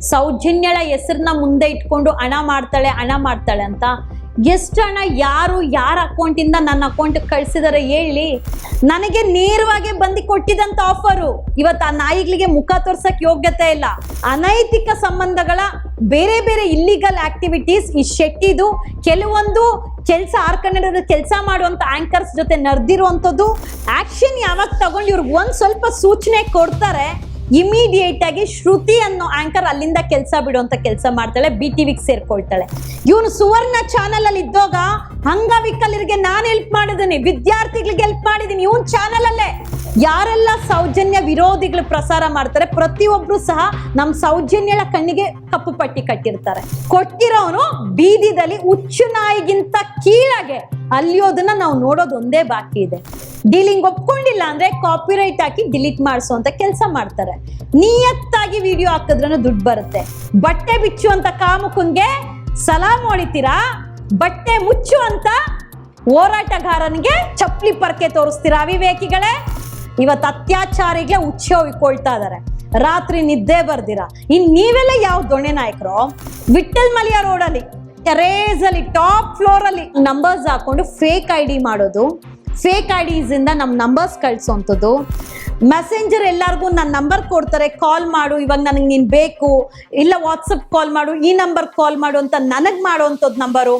ಸೌಜನ್ಯಳ ಹೆಸರನ್ನ ಮುಂದೆ ಇಟ್ಕೊಂಡು ಹಣ ಮಾಡ್ತಾಳೆ ಹಣ ಮಾಡ್ತಾಳೆ ಅಂತ. ಎಷ್ಟು ಹಣ ಯಾರು ಯಾರ ಅಕೌಂಟಿಂದ ನನ್ನ ಅಕೌಂಟ್ ಕಳಿಸಿದಾರೆ ಹೇಳಿ. ನನಗೆ ನೇರವಾಗಿ ಬಂದು ಕೊಟ್ಟಿದಂತ ಆಫರು ಇವತ್ತು ಆ ನಾಯಿಗಳಿಗೆ ಮುಖ ತೋರ್ಸಕ್ ಯೋಗ್ಯತೆ ಇಲ್ಲ. ಅನೈತಿಕ ಸಂಬಂಧಗಳ ಬೇರೆ ಬೇರೆ ಇಲ್ಲಿಗಲ್ ಆಕ್ಟಿವಿಟೀಸ್ ಈ ಶೆಟ್ಟಿದು, ಕೆಲವೊಂದು ಕೆಲಸ ಆರ್ ಕನ್ನಡದ ಕೆಲಸ ಮಾಡುವಂತ ಆಂಕರ್ಸ್ ಜೊತೆ ನಡೆದಿರುವಂಥದ್ದು. ಆಕ್ಷನ್ ಯಾವಾಗ ತಗೊಂಡು ಇವ್ರಿಗೆ ಒಂದು ಸ್ವಲ್ಪ ಸೂಚನೆ ಕೊಡ್ತಾರೆ ಇಮಿಡಿಯೇಟ್ ಆಗಿ ಶ್ರುತಿ ಅನ್ನೋ ಆಂಕರ್ ಅಲ್ಲಿಂದ ಕೆಲಸ ಬಿಡುವಂತ ಕೆಲಸ ಮಾಡ್ತಾಳೆ ಬಿ ಟಿವಿಗೆ ಸೇರ್ಕೊಳ್ತಾಳೆ. ಇವನು ಸುವರ್ಣ ಚಾನಲ್ ಅಲ್ಲಿ ಇದ್ದಾಗ ಅಂಗವಿಕಲರಿಗೆ ನಾನು ಹೆಲ್ಪ್ ಮಾಡಿದ್ದೀನಿ ವಿದ್ಯಾರ್ಥಿಗಳಿಗೆ ಹೆಲ್ಪ್ ಮಾಡಿದ್ದೀನಿ ಇವನ್ ಚಾನಲ್ ಅಲ್ಲೇ. ಯಾರೆಲ್ಲ ಸೌಜನ್ಯ ವಿರೋಧಿಗಳು ಪ್ರಸಾರ ಮಾಡ್ತಾರೆ, ಪ್ರತಿಯೊಬ್ರು ಸಹ ನಮ್ಮ ಸೌಜನ್ಯಳ ಕಣ್ಣಿಗೆ ಕಪ್ಪು ಪಟ್ಟಿ ಕಟ್ಟಿರ್ತಾರೆ. ಕೊಟ್ಟಿರೋನು ಬೀದಿದಲ್ಲಿ ಹುಚ್ಚು ನಾಯಿಗಿಂತ ಕೀಳಾಗೆ. ಅಲ್ಲಿಯೋದನ್ನ ನಾವು ನೋಡೋದು ಒಂದೇ ಬಾಕಿ ಇದೆ. ಡೀಲಿಂಗ್ ಒಪ್ಕೊಂಡಿಲ್ಲ ಅಂದ್ರೆ ಕಾಪಿರೈಟ್ ಹಾಕಿ ಡಿಲೀಟ್ ಮಾಡಿಸುವಂತ ಕೆಲಸ ಮಾಡ್ತಾರೆ. ನಿಯತ್ತಾಗಿ ವಿಡಿಯೋ ಹಾಕಿದ್ರೂ ದುಡ್ಡು ಬರುತ್ತೆ. ಬಟ್ಟೆ ಬಿಚ್ಚು ಅಂತ ಕಾಮುಕುಂಗೆ ಸಲಾಮ್ ಹೊಡಿತೀರಾ? ಬಟ್ಟೆ ಮುಚ್ಚು ಅಂತ ಹೋರಾಟಗಾರನಿಗೆ ಚಪ್ಪಲಿ ಪರಕೆ ತೋರಿಸ್ತೀರಾ ಅವಿವೇಕಿಗಳೇ? ಇವತ್ತು ಅತ್ಯಾಚಾರಿಗೆ ಉಚ್ಚ ಹೊಯ್ಕೊಳ್ತಾ ಇದಾರೆ. ರಾತ್ರಿ ನಿದ್ದೆ ಬರ್ದಿರಾ. ಇನ್ ನೀವೆಲ್ಲ ಯಾವ ದೊಣೆ ನಾಯಕರು? ವಿಠಲ್ ಮಲಿಯ ರೋಡಲ್ಲಿ ಟೆರೇಸ್ ಅಲ್ಲಿ ಟಾಪ್ ಫ್ಲೋರ್ ಅಲ್ಲಿ ನಂಬರ್ಸ್ ಹಾಕೊಂಡು ಫೇಕ್ ಐ ಡಿ ಮಾಡೋದು. ಫೇಕ್ ಐ ಡಿಸ್ ಇಂದ ನಮ್ ನಂಬರ್ಸ್ ಕಳ್ಸೋಂಥದ್ದು. ಮೆಸೆಂಜರ್ ಎಲ್ಲಾರ್ಗು ನನ್ನ ನಂಬರ್ ಕೊಡ್ತಾರೆ ಕಾಲ್ ಮಾಡು, ಇವಾಗ ನನಗೆ ನೀನ್ ಬೇಕು. ಇಲ್ಲ ವಾಟ್ಸಪ್ ಕಾಲ್ ಮಾಡು, ಈ ನಂಬರ್ ಕಾಲ್ ಮಾಡು ಅಂತ ನನಗ್ ಮಾಡುವಂಥದ್ದು ನಂಬರು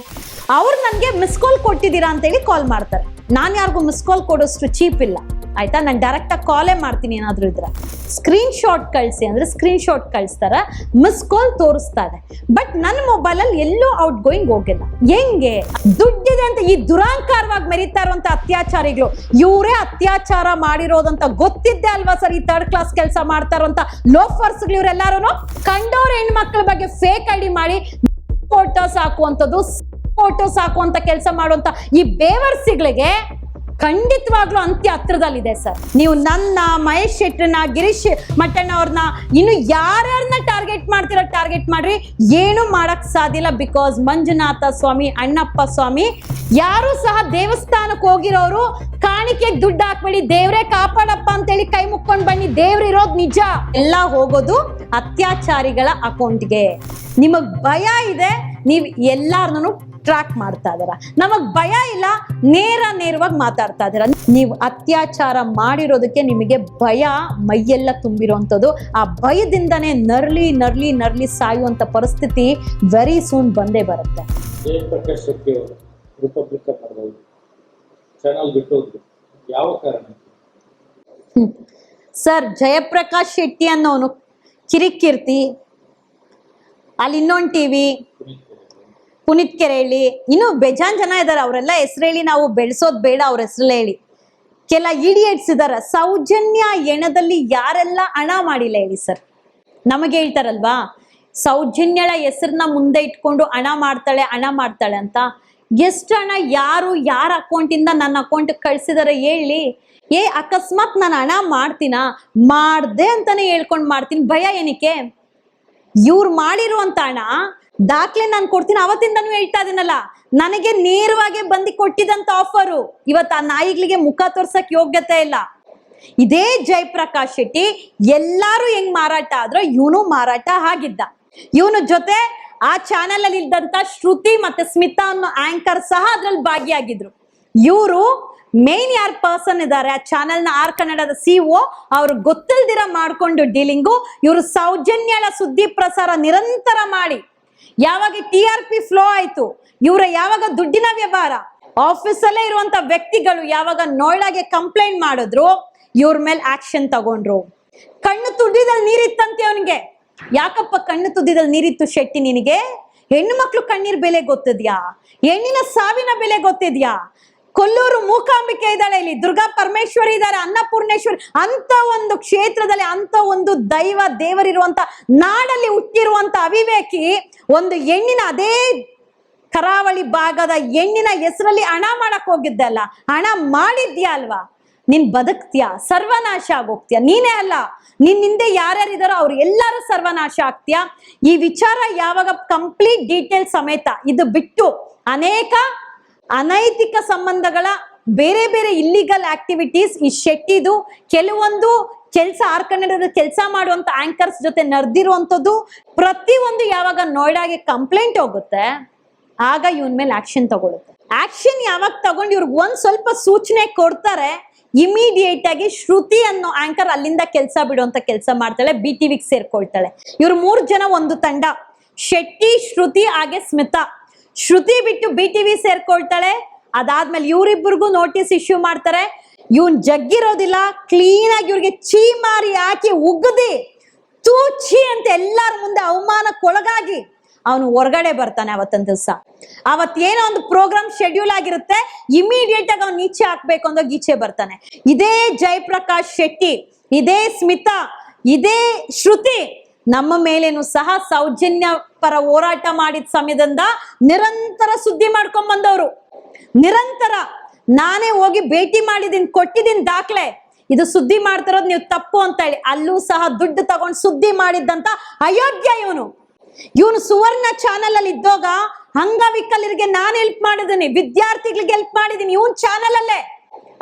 ಅವ್ರು ನನಗೆ ಮಿಸ್ ಕಾಲ್ ಕೊಟ್ಟಿದ್ದೀರಾ ಅಂತೇಳಿ ಕಾಲ್ ಮಾಡ್ತಾರೆ. ನಾನು ಯಾರಿಗೂ ಮಿಸ್ ಕಾಲ್ ಕೊಡೋಷ್ಟು ಚೀಪ್ ಇಲ್ಲ. ಆಯ್ತಾ? ನಾನು ಡೈರೆಕ್ಟಾಗಿ ಕಾಲೇ ಮಾಡ್ತೀನಿ ಏನಾದರೂ ಇದ್ರೆ. ಸ್ಕ್ರೀನ್ ಶಾಟ್ ಕಳಿಸಿ, ಅಂದ್ರೆ ಸ್ಕ್ರೀನ್ ಶಾಟ್ ಕಳಿಸ್ತಾರ? ಮಿಸ್ ಕಾಲ್ ತೋರಿಸ್ತಾರೆ ಬಟ್ ನನ್ನ ಮೊಬೈಲಲ್ಲಿ ಎಲ್ಲೂ ಔಟ್ ಗೋಯಿಂಗ್ ಹೋಗಿಲ್ಲ. ಹೆಂಗೆ? ದುಡ್ಡಿದೆ ಅಂತ ಈ ದುರಾಂಕಾರವಾಗಿ ಮೆರೀತಾ ಇರುವಂತ ಅತ್ಯಾಚಾರಿಗಳು. ಇವರೇ ಅತ್ಯಾಚಾರ ಮಾಡಿರೋದಂತ ಗೊತ್ತಿದ್ದೆ ಅಲ್ವಾ ಸರ್ ಈ ಥರ್ಡ್ ಕ್ಲಾಸ್ ಕೆಲಸ ಮಾಡ್ತಾ ಇರುವಂತ ಲೋಫರ್ಸ್ಗಳು ಇವರೆಲ್ಲರೂ ಕಂಡೋರ್ ಹೆಣ್ಮಕ್ಳ ಬಗ್ಗೆ ಫೇಕ್ ಐಡಿ ಮಾಡಿ ಫೋಟೋಸ್ ಹಾಕುವಂಥದ್ದು ಫೋಟೋಸ್ ಹಾಕುವಂತ ಕೆಲಸ ಮಾಡುವಂಥ ಈ ಬೇವರ್ಸಿಗಳಿಗೆ ಖಂಡಿತವಾಗ್ಲೂ ಅಂತ್ಯ ಹತ್ರದಲ್ಲಿದೆ ಸರ್. ನೀವು ನನ್ನ ಮಹೇಶ್ ಶೆಟ್ರನ್ನ ಗಿರೀಶ್ ಮಟ್ಟಣ್ಣ ಅವ್ರನ್ನ ಇನ್ನು ಯಾರ್ಯಾರನ್ನ ಟಾರ್ಗೆಟ್ ಮಾಡ್ತಿರೋ ಟಾರ್ಗೆಟ್ ಮಾಡ್ರಿ. ಏನು ಮಾಡಕ್ ಸಾಧ್ಯ ಇಲ್ಲ ಬಿಕಾಸ್ ಮಂಜುನಾಥ ಸ್ವಾಮಿ, ಅಣ್ಣಪ್ಪ ಸ್ವಾಮಿ ಯಾರು ಸಹ ದೇವಸ್ಥಾನಕ್ಕೆ ಹೋಗಿರೋರು ಕಾಣಿಕೆ ದುಡ್ಡು ಹಾಕ್ಬೇಡಿ, ದೇವ್ರೇ ಕಾಪಾಡಪ್ಪ ಅಂತೇಳಿ ಕೈ ಮುಕ್ಕೊಂಡ್ ಬನ್ನಿ. ದೇವ್ರ ಇರೋದು ನಿಜ. ಎಲ್ಲ ಹೋಗೋದು ಅತ್ಯಾಚಾರಿಗಳ ಅಕೌಂಟ್ಗೆ ನಿಮಗ್ ಭಯ ಇದೆ, ನೀವು ಎಲ್ಲಾರನ್ನು ಟ್ರ್ಯಾಕ್ ಮಾಡ್ತಾ ಇದಾರ. ನಮಗ್ ಭಯ ಇಲ್ಲ ನೇರ ನೇರವಾಗಿ ಮಾತಾಡ್ತಾ ಇದಾರ. ನೀವು ಅತ್ಯಾಚಾರ ಮಾಡಿರೋದಕ್ಕೆ ನಿಮಗೆ ಭಯ ಮೈಯೆಲ್ಲ ತುಂಬಿರುವಂಥದ್ದು ಆ ಭಯದಿಂದನೇ ನರ್ಲಿ ನರ್ಲಿ ನರ್ಲಿ ಸಾಯುವಂತ ಪರಿಸ್ಥಿತಿ ವೆರಿ ಸೂನ್ ಬಂದೇ ಬರುತ್ತೆ. ಯಾವ ಕಾರಣ? ಸರ್ ಜಯಪ್ರಕಾಶ್ ಶೆಟ್ಟಿ ಅನ್ನೋನು ಕಿರಿಕಿರ್ತಿ. ಅಲ್ಲಿ ಇನ್ನೊಂದು ಟಿವಿ ಪುನೀತ್ ಕೆರೆ ಹೇಳಿ ಇನ್ನು ಬೇಜಾನ್ ಜನ ಇದಾರೆ, ಅವರೆಲ್ಲ ಹೆಸರು ಹೇಳಿ ನಾವು ಬೆಳೆಸೋದ್ ಬೇಡ ಅವ್ರ ಹೆಸರು ಹೇಳಿ. ಕೆಲ ಇಡಿಯಟ್ಸ್ ಇದಾರ, ಸೌಜನ್ಯ ಎಣದಲ್ಲಿ ಯಾರೆಲ್ಲ ಹಣ ಮಾಡಿಲ್ಲ ಹೇಳಿ ಸರ್. ನಮಗೆ ಹೇಳ್ತಾರಲ್ವಾ, ಸೌಜನ್ಯಳ ಹೆಸರನ್ನ ಮುಂದೆ ಇಟ್ಕೊಂಡು ಹಣ ಮಾಡ್ತಾಳೆ ಹಣ ಮಾಡ್ತಾಳೆ ಅಂತ. ಎಷ್ಟು ಹಣ ಯಾರು, ಯಾರ ಅಕೌಂಟಿಂದ ನನ್ನ ಅಕೌಂಟ್ ಕಳ್ಸಿದಾರೆ ಹೇಳಿ. ಏ, ಅಕಸ್ಮಾತ್ ನಾನು ಹಣ ಮಾಡ್ತೀನ? ಮಾಡ್ದೆ ಅಂತಾನೆ ಹೇಳ್ಕೊಂಡು ಮಾಡ್ತೀನಿ, ಭಯ ಏನಕ್ಕೆ? ಇವ್ರು ಮಾಡಿರುವಂತ ಹಣ ದಾಖಲೆ ನಾನು ಕೊಡ್ತೀನಿ ಅವತ್ತಿಂದನೂ ಹೇಳ್ತಾ ಇದೀನಲ್ಲ. ನನಗೆ ನೇರವಾಗಿ ಬಂದು ಕೊಟ್ಟಿದಂತ ಆಫರು ಇವತ್ತು ಆ ನಾಯಿಗಳಿಗೆ ಮುಖ ತೋರ್ಸಕ್ ಯೋಗ್ಯತೆ ಇಲ್ಲ. ಇದೇ ಜಯಪ್ರಕಾಶ್ ಶೆಟ್ಟಿ, ಎಲ್ಲಾರು ಹೆಂಗ್ ಮಾರಾಟ ಆದ್ರೋ ಇವನು ಮಾರಾಟ ಆಗಿದ್ದ. ಇವನು ಜೊತೆ ಆ ಚಾನೆಲ್ ಅಲ್ಲಿ ಇದ್ದಂತ ಶ್ರುತಿ ಮತ್ತೆ ಸ್ಮಿತಾ ಅನ್ನೋ ಆಂಕರ್ ಸಹ ಅದ್ರಲ್ಲಿ ಭಾಗಿಯಾಗಿದ್ರು. ಇವರು ಮೇನ್ ಯಾರ್ ಪರ್ಸನ್ ಇದ್ದಾರೆ ಆ ಚಾನೆಲ್ನ ಆರ್ ಕನ್ನಡದ ಸಿಒ ಅವ್ರು ಗೊತ್ತಿಲ್ದಿರ ಮಾಡ್ಕೊಂಡು ಡೀಲಿಂಗು ಇವರು ಸೌಜನ್ಯಳ ಸುದ್ದಿ ಪ್ರಸಾರ ನಿರಂತರ ಮಾಡಿ. ಯಾವಾಗ ಟಿ ಆರ್ ಪಿ ಫ್ಲೋ ಆಯ್ತು, ಇವರ ಯಾವಾಗ ದುಡ್ಡಿನ ವ್ಯವಹಾರ ಆಫೀಸಲ್ಲೇ ಇರುವಂತ ವ್ಯಕ್ತಿಗಳು ಯಾವಾಗ ನೋಯ್ಡಾಗೆ ಕಂಪ್ಲೇಂಟ್ ಮಾಡಿದ್ರು, ಇವ್ರ ಮೇಲೆ ಆಕ್ಷನ್ ತಗೊಂಡ್ರು. ಕಣ್ಣು ತುದಿದಲ್ಲಿ ನೀರಿತ್ತಂತೆ ಅವನಿಗೆ. ಯಾಕಪ್ಪ ಕಣ್ಣು ತುದಿದಲ್ಲಿ ನೀರಿತ್ತು ಶೆಟ್ಟಿ ನಿನಗೆ? ಹೆಣ್ಣು ಮಕ್ಳು ಕಣ್ಣೀರ್ ಬೆಲೆ ಗೊತ್ತಿದ್ಯಾ? ಹೆಣ್ಣಿನ ಸಾವಿನ ಬೆಲೆ ಗೊತ್ತಿದ್ಯಾ? ಕೊಲ್ಲೂರು ಮೂಕಾಂಬಿಕೆ ಇದ್ದಾಳೆ ಇಲ್ಲಿ. ದುರ್ಗಾ ಪರಮೇಶ್ವರಿ ಇದ್ದಾರೆ, ಅನ್ನಪೂರ್ಣೇಶ್ವರಿ. ಅಂತ ಒಂದು ಕ್ಷೇತ್ರದಲ್ಲಿ, ಅಂತ ಒಂದು ದೈವ ದೇವರಿರುವಂತ, ನಾಡಲ್ಲಿ ಹುಟ್ಟಿರುವಂತ ಅವಿವೇಕಿ ಒಂದು ಹೆಣ್ಣಿನ ಅದೇ ಕರಾವಳಿ ಭಾಗದ ಹೆಣ್ಣಿನ ಹೆಸರಲ್ಲಿ ಹಣ ಮಾಡಕ್ ಹೋಗಿದ್ದಲ್ಲ ಹಣ ಮಾಡಿದ್ಯಾ ಅಲ್ವಾ? ನೀನ್ ಬದುಕ್ತೀಯಾ? ಸರ್ವನಾಶ ಆಗೋಗ್ತೀಯ? ನೀನೇ ಅಲ್ಲ. ನಿನ್ ಹಿಂದೆ ಯಾರ್ಯಾರಿದಾರೋ ಅವ್ರು ಎಲ್ಲರೂ ಸರ್ವನಾಶ ಆಗ್ತೀಯಾ? ಈ ವಿಚಾರ ಯಾವಾಗ ಕಂಪ್ಲೀಟ್ ಡೀಟೇಲ್ ಸಮೇತ ಇದು ಬಿಟ್ಟು ಅನೇಕ ಅನೈತಿಕ ಸಂಬಂಧಗಳ ಬೇರೆ ಬೇರೆ ಇಲ್ಲಿಗಲ್ ಆಕ್ಟಿವಿಟೀಸ್ ಈ ಶೆಟ್ಟಿದು, ಕೆಲವೊಂದು ಕೆಲಸ ಆರ್ ಕನ್ನಡದ ಕೆಲಸ ಮಾಡುವಂತ ಆಂಕರ್ಸ್ ಜೊತೆ ನಡೆದಿರುವಂತದ್ದು ಪ್ರತಿಯೊಂದು ಯಾವಾಗ ನೋಯ್ಡಾಗೆ ಕಂಪ್ಲೇಂಟ್ ಹೋಗುತ್ತೆ, ಆಗ ಇವನ್ ಮೇಲೆ ಆಕ್ಷನ್ ತಗೊಳುತ್ತೆ. ಆಕ್ಷನ್ ಯಾವಾಗ ತಗೊಂಡು ಇವ್ರಿಗೆ ಒಂದ್ ಸ್ವಲ್ಪ ಸೂಚನೆ ಕೊಡ್ತಾರೆ ಇಮಿಡಿಯೇಟ್ ಆಗಿ ಶ್ರುತಿ ಅನ್ನೋ ಆಂಕರ್ ಅಲ್ಲಿಂದ ಕೆಲಸ ಬಿಡುವಂತ ಕೆಲಸ ಮಾಡ್ತಾಳೆ ಬಿ ಟಿವಿಗೆ ಸೇರ್ಕೊಳ್ತಾಳೆ. ಇವ್ರು ಮೂರ್ ಜನ ಒಂದು ತಂಡ, ಶೆಟ್ಟಿ, ಶ್ರುತಿ ಹಾಗೆ ಸ್ಮಿತಾ. ಶ್ರುತಿ ಬಿಟ್ಟು ಬಿ ಟಿವಿ ಸೇರ್ಕೊಳ್ತಾಳೆ. ಅದಾದ್ಮೇಲೆ ಇವರಿಬ್ಬರಿಗೂ ನೋಟಿಸ್ ಇಶ್ಯೂ ಮಾಡ್ತಾರೆ. ಇವನ್ ಜಗ್ಗಿರೋದಿಲ್ಲ ಕ್ಲೀನ್ ಆಗಿ ಇವ್ರಿಗೆ ಚೀ ಮಾರಿ ಹಾಕಿ ಉಗ್ದಿ, ತೂಚಿ ಅಂತ ಎಲ್ಲಾರ ಮುಂದೆ ಅವಮಾನಕ್ಕೊಳಗಾಗಿ ಅವನು ಹೊರಗಡೆ ಬರ್ತಾನೆ ಅವತ್ತೊಂದು ದಿವಸ. ಅವತ್ತೇನೋ ಒಂದು ಪ್ರೋಗ್ರಾಮ್ ಶೆಡ್ಯೂಲ್ ಆಗಿರುತ್ತೆ ಇಮಿಡಿಯೇಟ್ ಆಗಿ ಅವ್ನು ಈಚೆ ಹಾಕ್ಬೇಕು ಅಂದಾಗ ಈಚೆ ಬರ್ತಾನೆ. ಇದೇ ಜಯಪ್ರಕಾಶ್ ಶೆಟ್ಟಿ, ಇದೇ ಸ್ಮಿತಾ, ಇದೇ ಶ್ರುತಿ ನಮ್ಮ ಮೇಲೇನು ಸಹ ಸೌಜನ್ಯ ಪರ ಹೋರಾಟ ಮಾಡಿದ ಸಮಯದಿಂದ ನಿರಂತರ ಸುದ್ದಿ ಮಾಡ್ಕೊಂಡ್ ಬಂದವರು. ನಿರಂತರ. ನಾನೇ ಹೋಗಿ ಭೇಟಿ ಮಾಡಿದೀನಿ ಕೊಟ್ಟಿದ್ದೀನಿ ದಾಖಲೆ. ಇದು ಸುದ್ದಿ ಮಾಡ್ತಿರೋದು ನೀವು ತಪ್ಪು ಅಂತ ಹೇಳಿ. ಅಲ್ಲೂ ಸಹ ದುಡ್ಡು ತಗೊಂಡು ಸುದ್ದಿ ಮಾಡಿದ್ದಂತ ಅಯೋಗ್ಯ ಇವನು. ಇವನು ಸುವರ್ಣ ಚಾನಲ್ ಅಲ್ಲಿ ಇದ್ದಾಗ ಅಂಗವಿಕಲರಿಗೆ ನಾನು ಹೆಲ್ಪ್ ಮಾಡಿದ್ದೀನಿ ವಿದ್ಯಾರ್ಥಿಗಳಿಗೆ ಹೆಲ್ಪ್ ಮಾಡಿದ್ದೀನಿ ಇವನ್ ಚಾನಲ್ ಅಲ್ಲೇ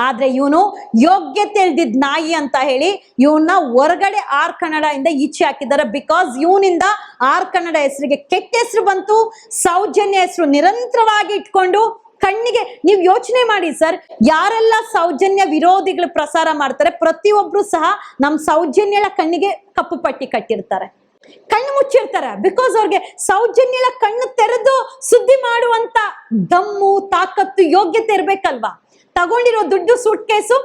ಆದ್ರೆ ಇವನು ಯೋಗ್ಯತೆ ಇಲ್ದಿದ್ ನಾಯಿ ಅಂತ ಹೇಳಿ ಇವನ್ನ ಹೊರಗಡೆ ಆರ್ ಕನ್ನಡ ಇಂದ ಈಚೆ ಹಾಕಿದ್ದಾರೆ. ಬಿಕಾಸ್ ಇವನಿಂದ ಆರ್ ಕನ್ನಡ ಹೆಸರಿಗೆ ಕೆಟ್ಟ ಹೆಸರು ಬಂತು, ಸೌಜನ್ಯ ಹೆಸರು ನಿರಂತರವಾಗಿ ಇಟ್ಕೊಂಡು ಕಣ್ಣಿಗೆ ನೀವು ಯೋಚನೆ ಮಾಡಿ ಸರ್, ಯಾರೆಲ್ಲ ಸೌಜನ್ಯ ವಿರೋಧಿಗಳು ಪ್ರಸಾರ ಮಾಡ್ತಾರೆ ಪ್ರತಿಯೊಬ್ರು ಸಹ ನಮ್ ಸೌಜನ್ಯಳ ಕಣ್ಣಿಗೆ ಕಪ್ಪು ಪಟ್ಟಿ ಕಟ್ಟಿರ್ತಾರೆ. ಕಣ್ಣು ಮುಚ್ಚಿರ್ತಾರೆ. ಬಿಕಾಸ್ ಅವ್ರಿಗೆ ಸೌಜನ್ಯಳ ಕಣ್ಣು ತೆರೆದು ಸುದ್ದಿ ಮಾಡುವಂತ ದಮ್ಮು, ತಾಕತ್ತು, ಯೋಗ್ಯತೆ ಇರ್ಬೇಕಲ್ವಾ? ತಗೊಂಡಿರೋ ದುಡ್ಡು ಸೂಟ್ ಕೇಸು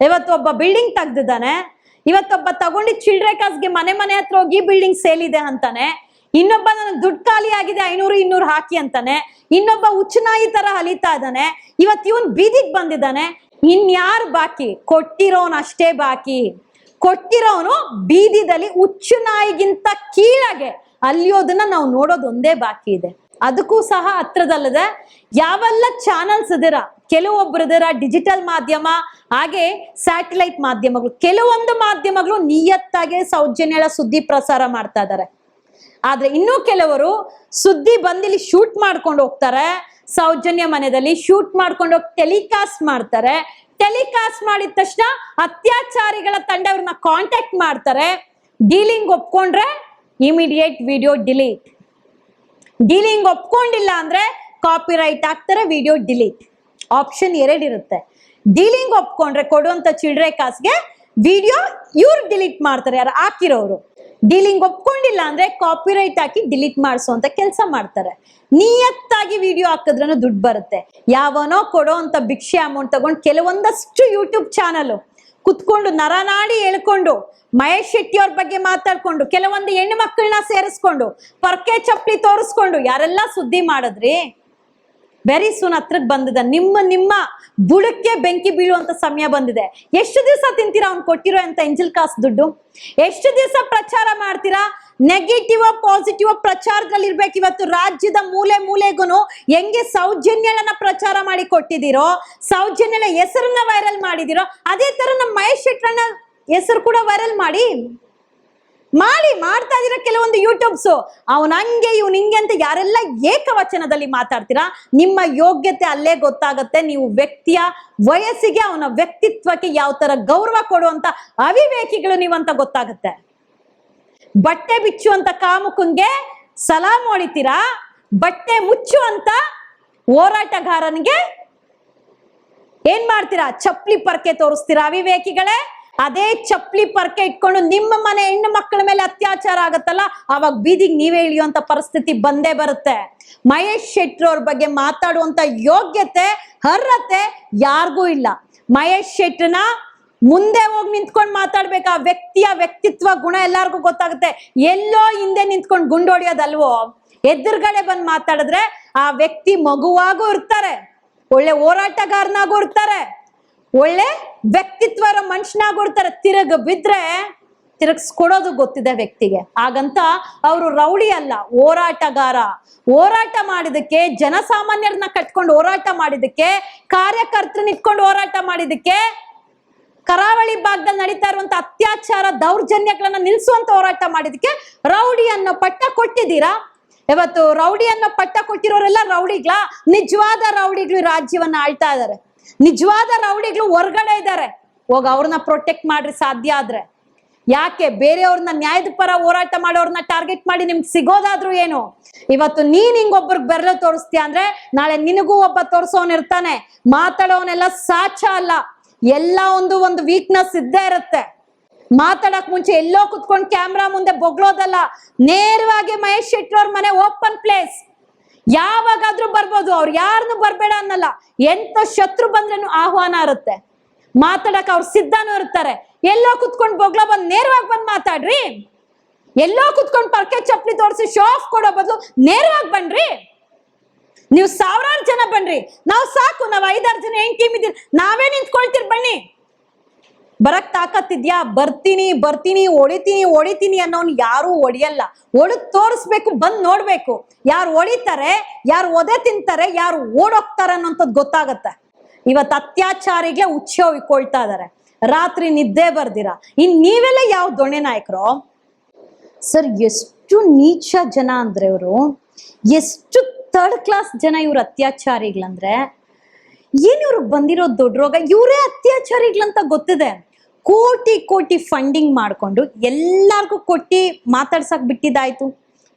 ಇವತ್ತು ಒಬ್ಬ ಬಿಲ್ಡಿಂಗ್ ತೆಗ್ದಿದ್ದಾನೆ. ಇವತ್ತೊಬ್ಬ ತಗೊಂಡಿದ್ ಚಿಲ್ಡ್ರೆ ಕಾಸ್ಗೆ ಮನೆ ಮನೆ ಹತ್ರ ಹೋಗಿ ಬಿಲ್ಡಿಂಗ್ ಸೇಲ್ ಇದೆ ಅಂತಾನೆ. ಇನ್ನೊಬ್ಬ ನನಗೆ ದುಡ್ಡು ಖಾಲಿ ಆಗಿದೆ, ಐನೂರು, ಇನ್ನೂರು ಹಾಕಿ ಅಂತಾನೆ. ಇನ್ನೊಬ್ಬ ಉಚ್ಚನಾಯಿ ತರ ಹಲಿತಾ ಇದ್ದಾನೆ. ಇವತ್ತು ಇವನ್ ಬೀದಿಗ್ ಬಂದಿದ್ದಾನೆ. ಇನ್ಯಾರು ಬಾಕಿ? ಕೊಟ್ಟಿರೋನ್ ಅಷ್ಟೇ ಬಾಕಿ. ಕೊಟ್ಟಿರೋನು ಬೀದಿದಲ್ಲಿ ಹುಚ್ಚು ನಾಯಿಗಿಂತ ಕೀಳಾಗೆ ಅಲ್ಲಿಯೋದನ್ನ ನಾವು ನೋಡೋದು ಒಂದೇ ಬಾಕಿ ಇದೆ. ಅದಕ್ಕೂ ಸಹ ಹತ್ರದಲ್ಲದೆ ಯಾವೆಲ್ಲ ಚಾನಲ್ಸ್ ಇದೀರ ಕೆಲವೊಬ್ರು ಇದೀರ ಡಿಜಿಟಲ್ ಮಾಧ್ಯಮ, ಹಾಗೆ ಸ್ಯಾಟಲೈಟ್ ಮಾಧ್ಯಮಗಳು. ಕೆಲವೊಂದು ಮಾಧ್ಯಮಗಳು ನಿಯತ್ತಾಗಿ ಸೌಜನ್ಯಳ ಸುದ್ದಿ ಪ್ರಸಾರ ಮಾಡ್ತಾ ಇದ್ದಾರೆ ಆದ್ರೆ ಇನ್ನೂ ಕೆಲವರು ಸುದ್ದಿ ಬಂದಿಲ್ಲಿ ಶೂಟ್ ಮಾಡ್ಕೊಂಡು ಹೋಗ್ತಾರೆ, ಸೌಜನ್ಯ ಮನೆಯಲ್ಲಿ ಶೂಟ್ ಮಾಡ್ಕೊಂಡು ಹೋಗಿ ಟೆಲಿಕಾಸ್ಟ್ ಮಾಡ್ತಾರೆ. ಟೆಲಿಕಾಸ್ಟ್ ಮಾಡಿದ ತಕ್ಷಣ ಅತ್ಯಾಚಾರಿಗಳ ತಂಡ ಅವ್ರನ್ನ ಕಾಂಟ್ಯಾಕ್ಟ್ ಮಾಡ್ತಾರೆ. ಡೀಲಿಂಗ್ ಒಪ್ಕೊಂಡ್ರೆ ಇಮಿಡಿಯೇಟ್ ವಿಡಿಯೋ ಡಿಲೀಟ್ ಡೀಲಿಂಗ್ ಒಪ್ಕೊಂಡಿಲ್ಲ ಅಂದ್ರೆ ಕಾಪಿ ರೈಟ್ ಆಗ್ತಾರೆ ವಿಡಿಯೋ ಡಿಲೀಟ್ ಆಪ್ಷನ್ ಎರಡಿರುತ್ತೆ ಡೀಲಿಂಗ್ ಒಪ್ಕೊಂಡ್ರೆ ಕೊಡುವಂತ ಚಿಲ್ಡ್ರೆ ಕಾಸ್ಗೆ ವಿಡಿಯೋ ಇವ್ರು ಡಿಲೀಟ್ ಮಾಡ್ತಾರೆ, ಯಾರು ಹಾಕಿರೋರು. ಡೀಲಿಂಗ್ ಒಪ್ಕೊಂಡಿಲ್ಲ ಅಂದ್ರೆ ಕಾಪಿ ರೈಟ್ ಹಾಕಿ ಡಿಲೀಟ್ ಮಾಡಿಸುವಂತ ಕೆಲಸ ಮಾಡ್ತಾರೆ. ನಿಯತ್ತಾಗಿ ವಿಡಿಯೋ ಹಾಕಿದ್ರೂ ದುಡ್ಡು ಬರುತ್ತೆ. ಯಾವನೋ ಕೊಡೋ ಅಂತ ಭಿಕ್ಷೆ ಅಮೌಂಟ್ ತಗೊಂಡು ಕೆಲವೊಂದಷ್ಟು ಯೂಟ್ಯೂಬ್ ಚಾನಲ್ ಕುತ್ಕೊಂಡು ನರನಾಡಿ ಹೇಳ್ಕೊಂಡು ಮಹೇಶ್ ಶೆಟ್ಟಿ ಅವ್ರ ಬಗ್ಗೆ ಮಾತಾಡ್ಕೊಂಡು ಕೆಲವೊಂದು ಹೆಣ್ಣು ಮಕ್ಕಳನ್ನ ಸೇರಿಸ್ಕೊಂಡು ಪರ್ಕೆ ಚಪ್ಪಲಿ ತೋರಿಸ್ಕೊಂಡು ಯಾರೆಲ್ಲ ಸುದ್ದಿ ಮಾಡಿದ್ರಿ? ವೆರಿ ಸೂನ್ ಹತ್ರಕ್ಕೆ ಬಂದಿದೆ. ನಿಮ್ಮ ನಿಮ್ಮ ಬುಡಕ್ಕೆ ಬೆಂಕಿ ಬೀಳುವಂತ ಸಮಯ ಬಂದಿದೆ. ಎಷ್ಟು ದಿವಸ ತಿಂತೀರಾ ಅವ್ನು ಕೊಟ್ಟಿರೋ ಅಂತ ಎಂಜಲ್ ಕಾಸ್ ದುಡ್ಡು? ಎಷ್ಟು ದಿವಸ ಪ್ರಚಾರ ಮಾಡ್ತೀರಾ? ನೆಗೆಟಿವ್ ಪಾಸಿಟಿವ್ ಪ್ರಚಾರದಲ್ಲಿ ಇರ್ಬೇಕು ಇವತ್ತು ರಾಜ್ಯದ ಮೂಲೆ ಮೂಲೆಗೂ ಹೆಂಗೆ ಸೌಜನ್ಯಗಳನ್ನ ಪ್ರಚಾರ ಮಾಡಿ ಕೊಟ್ಟಿದ್ದೀರೋ ಸೌಜನ್ಯಳ ಹೆಸರನ್ನ ವೈರಲ್ ಮಾಡಿದಿರೋ ಅದೇ ತರ ನಮ್ಮ ಮಹೇಶ್ ಶೆಟ್ರನ್ನ ಹೆಸರು ಕೂಡ ವೈರಲ್ ಮಾಡಿ ಮಾಡಿ ಮಾಡ್ತಾ ಇದೀರ ಕೆಲವೊಂದು ಯೂಟ್ಯೂಬ್ಸ್ ಅವನ್ ಹಂಗೆ ಇವ್ನ ಹಿಂಗೆ ಅಂತ ಯಾರೆಲ್ಲ ಏಕವಚನದಲ್ಲಿ ಮಾತಾಡ್ತೀರಾ ನಿಮ್ಮ ಯೋಗ್ಯತೆ ಅಲ್ಲೇ ಗೊತ್ತಾಗತ್ತೆ ನೀವು ವ್ಯಕ್ತಿಯ ವಯಸ್ಸಿಗೆ ಅವನ ವ್ಯಕ್ತಿತ್ವಕ್ಕೆ ಯಾವ ತರ ಗೌರವ ಕೊಡುವಂತ ಅವಿವೇಕಿಗಳು ನೀವಂತ ಗೊತ್ತಾಗತ್ತೆ ಬಟ್ಟೆ ಬಿಚ್ಚುವಂತ ಕಾಮುಕುನ್ಗೆ ಸಲಾಮ್ ಹೊಡಿತೀರಾ? ಬಟ್ಟೆ ಮುಚ್ಚುವಂತ ಹೋರಾಟಗಾರನಿಗೆ ಏನ್ ಮಾಡ್ತೀರಾ? ಚಪ್ಲಿ ಪರ್ಕೆ ತೋರಿಸ್ತೀರಾ ಅವಿವೇಕಿಗಳೇ? ಅದೇ ಚಪ್ಲಿ ಪರ್ಕೆ ಇಟ್ಕೊಂಡು ನಿಮ್ಮ ಮನೆ ಹೆಣ್ಣು ಮಕ್ಕಳ ಮೇಲೆ ಅತ್ಯಾಚಾರ ಆಗತ್ತಲ್ಲ, ಅವಾಗ ಬೀದಿಗೆ ನೀವೇ ಇಳಿಯುವಂತ ಪರಿಸ್ಥಿತಿ ಬಂದೇ ಬರುತ್ತೆ. ಮಹೇಶ್ ಶೆಟ್ಟಿ ಅವ್ರ ಬಗ್ಗೆ ಮಾತಾಡುವಂತ ಯೋಗ್ಯತೆ, ಅರ್ಹತೆ ಯಾರಿಗೂ ಇಲ್ಲ. ಮಹೇಶ್ ಶೆಟ್ಟಿನ ಮುಂದೆ ಹೋಗಿ ನಿಂತ್ಕೊಂಡು ಮಾತಾಡ್ಬೇಕು. ಆ ವ್ಯಕ್ತಿಯ ವ್ಯಕ್ತಿತ್ವ ಗುಣ ಎಲ್ಲಾರ್ಗೂ ಗೊತ್ತಾಗುತ್ತೆ. ಎಲ್ಲೋ ಹಿಂದೆ ನಿಂತ್ಕೊಂಡು ಗುಂಡೋಡಿಯೋದಲ್ವೋ? ಎದುರುಗಡೆ ಬಂದು ಮಾತಾಡಿದ್ರೆ ಆ ವ್ಯಕ್ತಿ ಮಗುವಾಗೂ ಇರ್ತಾರೆ. ಒಳ್ಳೆ ಹೋರಾಟಗಾರನಾಗೂ ಇರ್ತಾರೆ. ಒಳ್ಳೆ ವ್ಯಕ್ತಿತ್ವ ಇರೋ ಮನುಷ್ಯನಾಗೂ ಇರ್ತಾರೆ. ತಿರುಗ ಬಿದ್ರೆ ತಿರುಗಿಸ್ಕೊಡೋದು ಗೊತ್ತಿದೆ ವ್ಯಕ್ತಿಗೆ. ಹಾಗಂತ ಅವರು ರೌಡಿ ಅಲ್ಲ, ಹೋರಾಟಗಾರ. ಹೋರಾಟ ಮಾಡಿದಕ್ಕೆ ಜನಸಾಮಾನ್ಯರನ್ನ ಕಟ್ಕೊಂಡು ಹೋರಾಟ ಮಾಡಿದಕ್ಕೆ ಕಾರ್ಯಕರ್ತರನ್ನ ಇಟ್ಕೊಂಡು ಹೋರಾಟ ಮಾಡಿದಕ್ಕೆ ಕರಾವಳಿ ಭಾಗದಲ್ಲಿ ನಡೀತಾ ಇರುವಂತ ಅತ್ಯಾಚಾರ ದೌರ್ಜನ್ಯಗಳನ್ನ ನಿಲ್ಲಿಸುವಂತ ಹೋರಾಟ ಮಾಡಿದಕ್ಕೆ ರೌಡಿ ಅನ್ನೋ ಪಟ್ಟ ಕೊಟ್ಟಿದ್ದೀರಾ? ಇವತ್ತು ರೌಡಿ ಅನ್ನೋ ಪಟ್ಟ ಕೊಟ್ಟಿರೋರೆಲ್ಲ ರೌಡಿಗ್ಲಾ? ನಿಜವಾದ ರೌಡಿಗಳು ರಾಜ್ಯವನ್ನ ಆಳ್ತಾ ಇದಾರೆ ನಿಜವಾದ ರೌಡಿಗಳು ಹೊರಗಡೆ ಇದ್ದಾರೆ. ಹೋಗ ಅವ್ರನ್ನ ಪ್ರೊಟೆಕ್ಟ್ ಮಾಡ್ರಿ ಸಾಧ್ಯ ಆದ್ರೆ. ಯಾಕೆ? ಬೇರೆಯವ್ರನ್ನ ನ್ಯಾಯದ ಪರ ಹೋರಾಟ ಮಾಡೋರ್ನ ಟಾರ್ಗೆಟ್ ಮಾಡಿ ನಿಮ್ಗೆ ಸಿಗೋದಾದ್ರೂ ಏನು? ಇವತ್ತು ನೀನ್ ಹಿಂಗೊಬ್ರಿಗೆ ಬೆರಳು ತೋರಿಸ್ತೀಯ ಅಂದ್ರೆ ನಾಳೆ ನಿನಗೂ ಒಬ್ಬ ತೋರಿಸೋನ್ ಇರ್ತಾನೆ. ಮಾತಾಡೋನೆಲ್ಲ ಸಾಚ ಅಲ್ಲ. ಎಲ್ಲ ಒಂದು ಒಂದು ವೀಕ್ನೆಸ್ ಇದ್ದೇ ಇರುತ್ತೆ. ಮಾತಾಡಕ್ ಮುಂಚೆ ಎಲ್ಲೋ ಕುತ್ಕೊಂಡು ಕ್ಯಾಮ್ರಾ ಮುಂದೆ ಬೊಗ್ಳೋದಲ್ಲ, ನೇರವಾಗಿ ಮಹೇಶ್ ಶೆಟ್ಟಿ ಅವ್ರ ಮನೆ ಓಪನ್ ಪ್ಲೇಸ್ ಯಾವಾಗಾದ್ರೂ ಬರ್ಬೋದು, ಅವ್ರು ಯಾರನ್ನು ಬರ್ಬೇಡ ಅನ್ನಲ್ಲ. ಎಂತ ಶತ್ರು ಬಂದ್ರೂ ಆಹ್ವಾನ ಇರುತ್ತೆ. ಮಾತಾಡಕ್ ಅವ್ರು ಸಿದ್ಧನೂ ಇರ್ತಾರೆ. ಎಲ್ಲೋ ಕುತ್ಕೊಂಡು ಬೊಗ್ಳ ಬಂದ್ ನೇರವಾಗಿ ಬಂದ್ ಮಾತಾಡ್ರಿ. ಎಲ್ಲೋ ಕುತ್ಕೊಂಡು ಪರ್ಕೆ ಚಪ್ಪಲಿ ತೋರಿಸಿ ಶೋ ಆಫ್ ಕೊಡೋ ಬದಲು ನೇರವಾಗಿ ಬನ್ರಿ. ನೀವು ಸಾವಿರಾರು ಜನ ಬನ್ರಿ. ನಾವು ಸಾಕು, ನಾವು ಐದಾರು ಜನ ಏನ್ ಟೀಮ್ ಇದ್ದೀರಿ ನಾವೇ ನಿಂತ್ಕೊಳ್ತೀರಿ ಬನ್ನಿ. ಬರಕ್ ತಾಕತ್ತಿದ್ಯಾ ಬರ್ತೀನಿ ಬರ್ತೀನಿ, ಹೊಡಿತೀನಿ ಹೊಡಿತೀನಿ ಅನ್ನೋನ್ ಯಾರು ಹೊಡಿಯಲ್ಲ. ಒಳಗ್ ತೋರಿಸ್ಬೇಕು, ಬಂದ್ ನೋಡ್ಬೇಕು. ಯಾರು ಹೊಡಿತಾರೆ, ಯಾರು ಒದೆ ತಿಂತಾರೆ, ಯಾರು ಓಡೋಗ್ತಾರೆ ಅನ್ನೋಂಥದ್ದು ಗೊತ್ತಾಗತ್ತೆ. ಇವತ್ತು ಅತ್ಯಾಚಾರಿಗೆ ಉಚ್ಚ ಹೊಯ್ಕೊಳ್ತಾ ಇದಾರೆ. ರಾತ್ರಿ ನಿದ್ದೆ ಬರ್ದಿರ? ಇನ್ ನೀವೆಲ್ಲ ಯಾವ ದೊಣೆ ನಾಯಕರು? ಸರ್, ಎಷ್ಟು ನೀಚ ಜನ ಅಂದ್ರೆ ಅವರು. ಎಷ್ಟು ಥರ್ಡ್ ಕ್ಲಾಸ್ ಜನ ಇವ್ರ ಅತ್ಯಾಚಾರಿಗಳಂದ್ರೆ ಏನ್ ಇವ್ರಿಗೆ ಬಂದಿರೋ ದೊಡ್ಡ ರೋಗ? ಇವರೇ ಅತ್ಯಾಚಾರಿಗಳಂತ ಗೊತ್ತಿದೆ. ಕೋಟಿ ಕೋಟಿ ಫಂಡಿಂಗ್ ಮಾಡ್ಕೊಂಡು ಎಲ್ಲಾರ್ಗೂ ಕೊಟ್ಟಿ ಮಾತಾಡ್ಸಕ್ ಬಿಟ್ಟಿದ್ದಾಯ್ತು.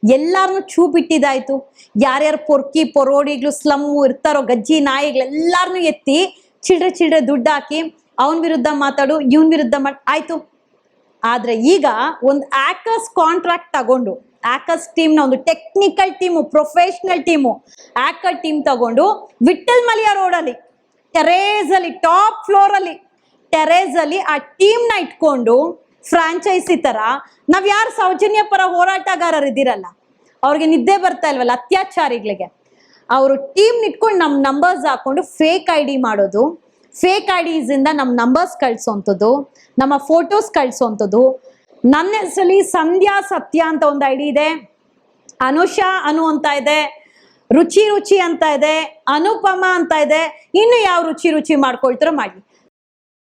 ಎಲ್ಲಾರನು ಚೂ ಬಿಟ್ಟಿದ್ದಾಯ್ತು. ಯಾರ್ಯಾರು ಪೊರ್ಕಿ, ಪೊರೋಡಿಗಳು, ಸ್ಲಮ್ಮು ಇರ್ತಾರೋ, ಗಜ್ಜಿ, ನಾಯಿಗಳು ಎಲ್ಲಾರನ್ನು ಎತ್ತಿ ಚಿಲ್ಡ್ರೆ ಚಿಲ್ಡ್ರೆ ದುಡ್ಡು ಹಾಕಿ ಅವನ ವಿರುದ್ಧ ಮಾತಾಡು, ಇವನ್ ವಿರುದ್ಧ ಮಾಡ್, ಆಯ್ತು. ಆದ್ರೆ ಈಗ ಒಂದು ಆಕರ್ಸ್ ಕಾಂಟ್ರಾಕ್ಟ್ ತಗೊಂಡು ಆಕರ್ಸ್ ಟೀಮ್ನ ಒಂದು technical team professional team hacker team ತಗೊಂಡು ವಿಠಲ್ ಮಲಿಯ ರೋಡಲ್ಲಿ ಟೆರೇಸ್ ಅಲ್ಲಿ ಟಾಪ್ ಫ್ಲೋರ್ ಅಲ್ಲಿ ಟೆರೇಸ್ ಅಲ್ಲಿ ಆ ಟೀಮ್ನ ಇಟ್ಕೊಂಡು ಫ್ರಾಂಚೈಸಿ ತರ. ನಾವ್ ಯಾರು ಸೌಜನ್ಯ ಪರ ಹೋರಾಟಗಾರರು ಇದ್ದೀರಲ್ಲ, ಅವ್ರಿಗೆ ನಿದ್ದೆ ಬರ್ತಾ ಇಲ್ವಲ್ಲ, ಅತ್ಯಾಚಾರಿಗಳಿಗೆ. ಅವರು ಟೀಮ್ ಇಟ್ಕೊಂಡು ನಮ್ಮ ನಂಬರ್ಸ್ ಹಾಕೊಂಡು ಫೇಕ್ ಐ ಡಿ ಮಾಡೋದು. ಫೇಕ್ ಐ ಇಂದ ನಮ್ಮ ನಂಬರ್ಸ್ ಕಳ್ಸೋಂಥದ್ದು, ನಮ್ಮ ಫೋಟೋಸ್ ಕಳ್ಸೋಂಥದ್ದು. ನನ್ನ ಹೆಸರಲ್ಲಿ ಸಂಧ್ಯಾ ಸತ್ಯ ಅಂತ ಒಂದು ಐ ಡಿ ಇದೆ. ಅನುಷಾ ಅನು ಅಂತ ಇದೆ. ರುಚಿ ರುಚಿ ಅಂತ ಇದೆ. ಅನುಪಮ ಅಂತ ಇದೆ. ಇನ್ನು ಯಾವ ರುಚಿ ರುಚಿ ಮಾಡ್ಕೊಳ್ತಾರೋ ಮಾಡಿ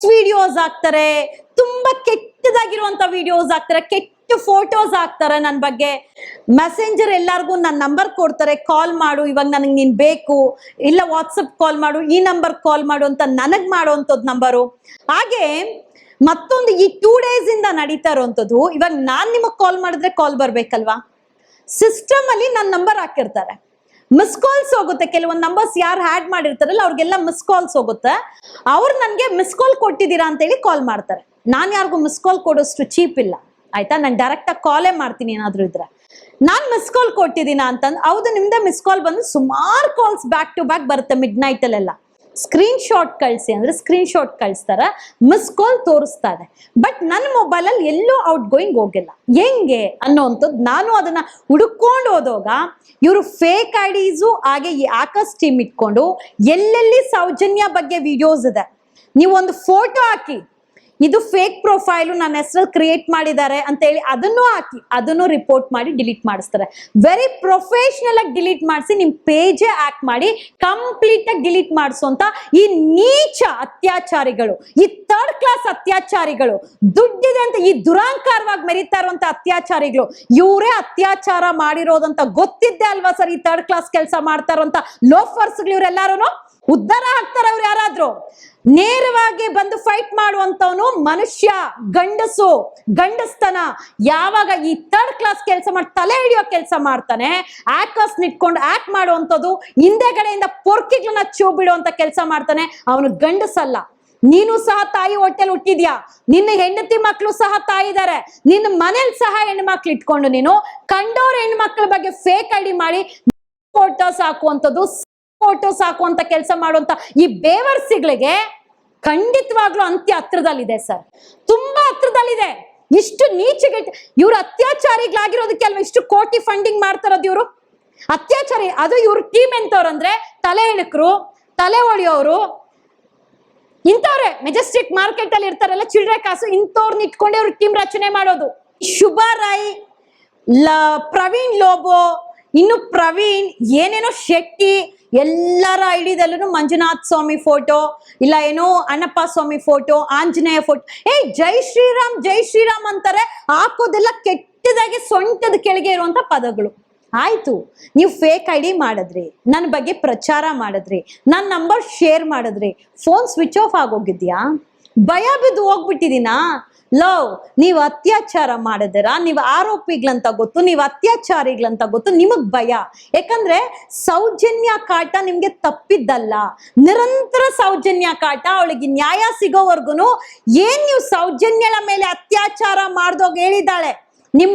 ವಿಡಿಯೋಸ್ ಹಾಕ್ತಾರೆ ತುಂಬಾ ಕೆಟ್ಟದಾಗಿರುವಂತ ವಿಡಿಯೋಸ್ ಹಾಕ್ತಾರೆ ಕೆಟ್ಟ ಫೋಟೋಸ್ ಹಾಕ್ತಾರೆ ನನ್ನ ಬಗ್ಗೆ. ಮೆಸೆಂಜರ್ ಎಲ್ಲಾರ್ಗು ನನ್ನ ನಂಬರ್ ಕೊಡ್ತಾರೆ. ಕಾಲ್ ಮಾಡು. ಇವಾಗ ನನಗೆ ನೀನ್ ಬೇಕು. ಇಲ್ಲ ವಾಟ್ಸಪ್ ಕಾಲ್ ಮಾಡು. ಈ ನಂಬರ್ ಕಾಲ್ ಮಾಡು ಅಂತ ನನಗ್ ಮಾಡುವಂಥದ್ದು ನಂಬರು ಹಾಗೆ ಮತ್ತೊಂದು ಈ ಟೂ ಡೇಸ್ ಇಂದ ನಡೀತಾ ಇರುವಂತದ್ದು ಇವಾಗ ನಾನ್ ನಿಮಗೆ ಕಾಲ್ ಮಾಡಿದ್ರೆ ಕಾಲ್ ಬರ್ಬೇಕಲ್ವಾ? ಸಿಸ್ಟಮ್ ಅಲ್ಲಿ ನನ್ನ ನಂಬರ್ ಹಾಕಿರ್ತಾರೆ. ಮಿಸ್ ಕಾಲ್ಸ್ ಹೋಗುತ್ತೆ. ಕೆಲವೊಂದು ನಂಬರ್ಸ್ ಯಾರು ಹ್ಯಾಡ್ ಮಾಡಿರ್ತಾರಲ್ಲ, ಅವ್ರಿಗೆಲ್ಲ ಮಿಸ್ ಕಾಲ್ಸ್ ಹೋಗುತ್ತೆ. ಅವ್ರು ನನಗೆ ಮಿಸ್ ಕಾಲ್ ಕೊಟ್ಟಿದ್ದೀರಾ ಅಂತೇಳಿ ಕಾಲ್ ಮಾಡ್ತಾರೆ. ನಾನು ಯಾರಿಗೂ ಮಿಸ್ ಕಾಲ್ ಕೊಡೋಷ್ಟು ಚೀಪ್ ಇಲ್ಲ. ಆಯ್ತಾ? ನಾನು ಡೈರೆಕ್ಟಾಗಿ ಕಾಲೇ ಮಾಡ್ತೀನಿ ಏನಾದರೂ ಇದ್ರೆ. ನಾನು ಮಿಸ್ ಕಾಲ್ ಕೊಟ್ಟಿದ್ದೀನ ಅಂತಂದು, ಹೌದು, ನಿಮ್ದೇ ಮಿಸ್ ಕಾಲ್ ಬಂದು ಸುಮಾರು ಕಾಲ್ಸ್ ಬ್ಯಾಕ್ ಟು ಬ್ಯಾಕ್ ಬರುತ್ತೆ ಮಿಡ್ ನೈಟಲ್ಲೆಲ್ಲ ಸ್ಕ್ರೀನ್ ಶಾಟ್ ಕಳಿಸಿ ಅಂದ್ರೆ ಸ್ಕ್ರೀನ್ ಶಾಟ್ ಕಳಿಸ್ತಾರ. ಮಿಸ್ ಕಾಲ್ ತೋರಿಸ್ತಾರೆ ಬಟ್ ನನ್ನ ಮೊಬೈಲಲ್ಲಿ ಎಲ್ಲೂ ಔಟ್ ಗೋಯಿಂಗ್ ಹೋಗಿಲ್ಲ. ಹೆಂಗೆ ಅನ್ನೋವಂಥದ್ದು ನಾನು ಅದನ್ನ ಹುಡುಕೊಂಡು ಹೋದಾಗ ಇವರು ಫೇಕ್ ಐಡೀಸು ಹಾಗೆ ಈ ಆಕಸ್ ಟೀಮ್ ಇಟ್ಕೊಂಡು ಎಲ್ಲೆಲ್ಲಿ ಸೌಜನ್ಯ ಬಗ್ಗೆ ವಿಡಿಯೋಸ್ ಇದೆ. ನೀವೊಂದು ಫೋಟೋ ಹಾಕಿ ಇದು ಫೇಕ್ ಪ್ರೊಫೈಲು ನನ್ನ ಹೆಸರು ಕ್ರಿಯೇಟ್ ಮಾಡಿದ್ದಾರೆ ಅಂತ ಹೇಳಿ ಅದನ್ನು ಹಾಕಿ, ಅದನ್ನು ರಿಪೋರ್ಟ್ ಮಾಡಿ ಡಿಲೀಟ್ ಮಾಡಿಸ್ತಾರೆ. ವೆರಿ ಪ್ರೊಫೆಷನಲ್ ಆಗಿ ಡಿಲೀಟ್ ಮಾಡಿಸಿ ನಿಮ್ ಪೇಜೇ ಆಕ್ಟ್ ಮಾಡಿ ಕಂಪ್ಲೀಟ್ ಆಗಿ ಡಿಲೀಟ್ ಮಾಡಿಸುವಂತ ಈ ನೀಚ ಅತ್ಯಾಚಾರಿಗಳು, ಈ ಥರ್ಡ್ ಕ್ಲಾಸ್ ಅತ್ಯಾಚಾರಿಗಳು, ದುಡ್ಡಿದೆ ಅಂತ ಈ ದುರಾಂಕಾರವಾಗಿ ಮೆರೀತಾ ಇರುವಂತ ಅತ್ಯಾಚಾರಿಗಳು, ಇವರೇ ಅತ್ಯಾಚಾರ ಮಾಡಿರೋದಂತ ಗೊತ್ತಿದ್ದೆ ಅಲ್ವಾ ಸರ್ ಈ ಥರ್ಡ್ ಕ್ಲಾಸ್ ಕೆಲಸ ಮಾಡ್ತಾ ಇರುವಂತ ಲೋಫರ್ಸ್ಗಳು ಇವರೆಲ್ಲಾರು ಉದ್ಧಾರ ಆಗ್ತಾರೆ ಅವ್ರು ಯಾರಾದ್ರೂ? ನೇರವಾಗಿ ಬಂದು ಫೈಟ್ ಮಾಡುವಂತವನು ಮನುಷ್ಯ, ಗಂಡಸು, ಗಂಡಸ್ತನ. ಯಾವಾಗ ಈ ಥರ್ಡ್ ಕ್ಲಾಸ್ ಕೆಲಸ ಮಾಡಿ, ತಲೆ ಹಿಡಿಯೋ ಕೆಲಸ ಮಾಡ್ತಾನೆ ಆಕ್ಟರ್ಸ್ ನಿಟ್ಕೊಂಡು ಆಕ್ಟ್ ಮಾಡುವಂಥದ್ದು ಹಿಂದೆಗಡೆಯಿಂದ ಪೊರ್ಕಿಗಳನ್ನ ಚೂ ಬಿಡುವಂತ ಕೆಲಸ ಮಾಡ್ತಾನೆ, ಅವನು ಗಂಡಸಲ್ಲ. ನೀನು ಸಹ ತಾಯಿ ಹೊಟ್ಟೆಲ್ ಹುಟ್ಟಿದ್ಯಾ? ನಿನ್ನ ಹೆಂಡತಿ ಮಕ್ಕಳು ಸಹ ತಾಯಿ ಇದಾರೆ. ನಿನ್ನ ಮನೇಲಿ ಸಹ ಹೆಣ್ಮಕ್ಳು ಇಟ್ಕೊಂಡು ನೀನು ಕಂಡೋರ್ ಹೆಣ್ಮಕ್ಳ ಬಗ್ಗೆ ಫೇಕ್ ಐಡಿ ಮಾಡಿ ಫೋಟೋಸ್ ಹಾಕುವಂಥದ್ದು ಫೋಟೋಸ್ ಹಾಕುವಂತ ಕೆಲಸ ಮಾಡುವಂತ ಈ ಬೇವರ್ಸಿಗಳಿಗೆ ಖಂಡಿತವಾಗ್ಲೂ ಅಂತ್ಯ ಹತ್ರದಲ್ಲಿದೆ ಸರ್ ತುಂಬಾ ಹತ್ರದಲ್ಲಿದೆ. ಇಷ್ಟು ನೀಚಿಗೆ ಇವ್ರು ಅತ್ಯಾಚಾರಿಗಳಾಗಿರೋದಕ್ಕೆ ಅಲ್ವಾ ಇಷ್ಟು ಕೋಟಿ ಫಂಡಿಂಗ್ ಮಾಡ್ತಾರೋದು ಇವರು? ಅತ್ಯಾಚಾರಿ, ಅದು ಇವ್ರ ಟೀಮ್ ಎಂತವ್ರಂದ್ರೆ ತಲೆ ಇಳಕರು ತಲೆ ಒಳಿಯೋರು ಇಂಥವ್ರೆ ಮೆಜೆಸ್ಟಿಕ್ ಮಾರ್ಕೆಟ್ ಅಲ್ಲಿ ಇರ್ತಾರಲ್ಲ ಚಿಲ್ಡ್ರೆ ಕಾಸು ಇಂಥವ್ರನ್ನ ಇಟ್ಕೊಂಡೆ ಇವ್ರ ಟೀಮ್ ರಚನೆ ಮಾಡೋದು. ಶುಭ ರಾಯ್, ಲ ಪ್ರವೀಣ್ ಲೋಬೋ ಇನ್ನು ಪ್ರವೀಣ್ ಏನೇನೋ ಶೆಟ್ಟಿ ಎಲ್ಲರ ಐಡಿದಲ್ಲೂ ಮಂಜುನಾಥ್ ಸ್ವಾಮಿ ಫೋಟೋ, ಇಲ್ಲ ಏನೋ ಅಣ್ಣಪ್ಪ ಸ್ವಾಮಿ ಫೋಟೋ, ಆಂಜನೇಯ ಫೋಟೋ. ಏ, ಜೈ ಶ್ರೀರಾಮ್ ಜೈ ಶ್ರೀರಾಮ್ ಅಂತಾರೆ. ಹಾಕೋದೆಲ್ಲ ಕೆಟ್ಟದಾಗಿ ಸೊಂಟದ ಕೆಳಗೆ ಇರುವಂತ ಪದಗಳು. ಆಯ್ತು, ನೀವು ಫೇಕ್ ಐ ಡಿ ಮಾಡಿದ್ರಿ, ನನ್ನ ಬಗ್ಗೆ ಪ್ರಚಾರ ಮಾಡಿದ್ರಿ, ನನ್ನ ನಂಬರ್ ಶೇರ್ ಮಾಡಿದ್ರಿ ಫೋನ್ ಸ್ವಿಚ್ ಆಫ್ ಆಗೋಗಿದ್ಯಾ? ಭಯ ಬಿದ್ದು ಹೋಗ್ಬಿಟ್ಟಿದೀನಾ ಲವ್, ನೀವು ಅತ್ಯಾಚಾರ ಮಾಡಿದಿರ, ನೀವು ಆರೋಪಿಗಳಂತ ಗೊತ್ತು, ನೀವು ಅತ್ಯಾಚಾರಿಗಳಂತ ಗೊತ್ತು, ನಿಮಗ್ ಭಯ. ಯಾಕಂದ್ರೆ ಸೌಜನ್ಯ ಕಾಟ ನಿಮ್ಗೆ ತಪ್ಪಿದ್ದಲ್ಲ. ನಿರಂತರ ಸೌಜನ್ಯ ಕಾಟ, ಅವಳಿಗೆ ನ್ಯಾಯ ಸಿಗೋವರ್ಗುನು ಏನ್ ನೀವು ಸೌಜನ್ಯಳ ಮೇಲೆ ಅತ್ಯಾಚಾರ ಮಾಡ್ದೋಗ್ ಹೇಳಿದ್ದಾಳೆ? ನಿಮ್